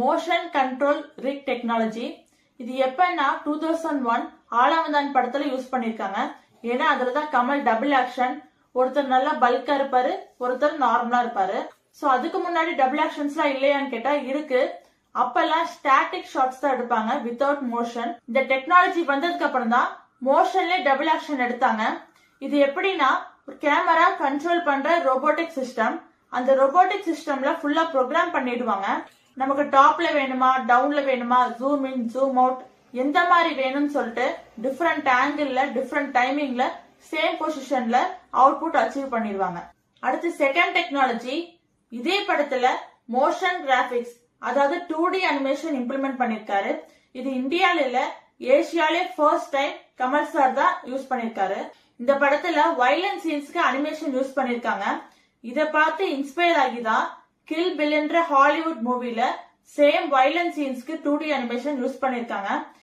Motion control rig technology இது எப்பன்னா two thousand one ஆளாவதான் படத்துல யூஸ் பண்ணிருக்காங்க. ஏன்னா அதுலதான் கமல் டபுள் ஆக்ஷன் ஒருத்தர் நல்லா பல்கா இருப்பாரு ஒருத்தர் நார்மலா இருப்பாரு. சோ அதுக்கு முன்னாடி டபுள் ஆக்ஷன்ஸ்லாம் இல்லையான்னு கேட்டா இருக்கு. அப்பெல்லாம் ஸ்டாட்டிக் ஷாட்ஸ் தான் எடுப்பாங்க வித்தவுட் மோஷன் இந்த டெக்னாலஜி வந்ததுக்கு அப்புறம் தான் மோஷன்ல டபுள் ஆக்ஷன் எடுத்தாங்க. இது எப்படின்னா ஒரு கேமரா கண்ட்ரோல் பண்ற ரோபோட்டிக் சிஸ்டம் அந்த ரோபோட்டிக் சிஸ்டம்ல ஃபுல்லா ப்ரோக்ராம் பண்ணிடுவாங்க. நமக்கு டாப்ல வேணுமா டவுன்ல வேணுமா ஜூம் இன் ஜூம் அவுட் எந்த மாதிரி வேணும்னு சொல்லிட்டு டிஃப்ரெண்ட் ஆங்கிள் டிஃப்ரெண்ட் டைமிங்ல சேம் பொசிஷன்ல அவுட்புட் அச்சீவ் பண்ணிடுவாங்க. அடுத்து செகண்ட் டெக்னாலஜி இதே படத்துல மோஷன் கிராபிக்ஸ் அதாவது டூ டி அனிமேஷன் இம்ப்ளிமெண்ட் பண்ணிருக்காரு. இது இந்தியால இல்ல ஏசியாலே ஃபர்ஸ்ட் டைம் கமல் சார் தான் யூஸ் பண்ணிருக்காரு. இந்த படத்துல வைலன்ஸ் சீன்ஸ்க்கு அனிமேஷன் யூஸ் பண்ணிருக்காங்க. இத பார்த்து இன்ஸ்பயர் ஆகி தான் கில் பில்ன்ற ஹாலிவுட் மூவில சேம் வைலன்ஸ் சீன்ஸ்க்கு டூ டி அனிமேஷன் யூஸ் பண்ணிருக்காங்க.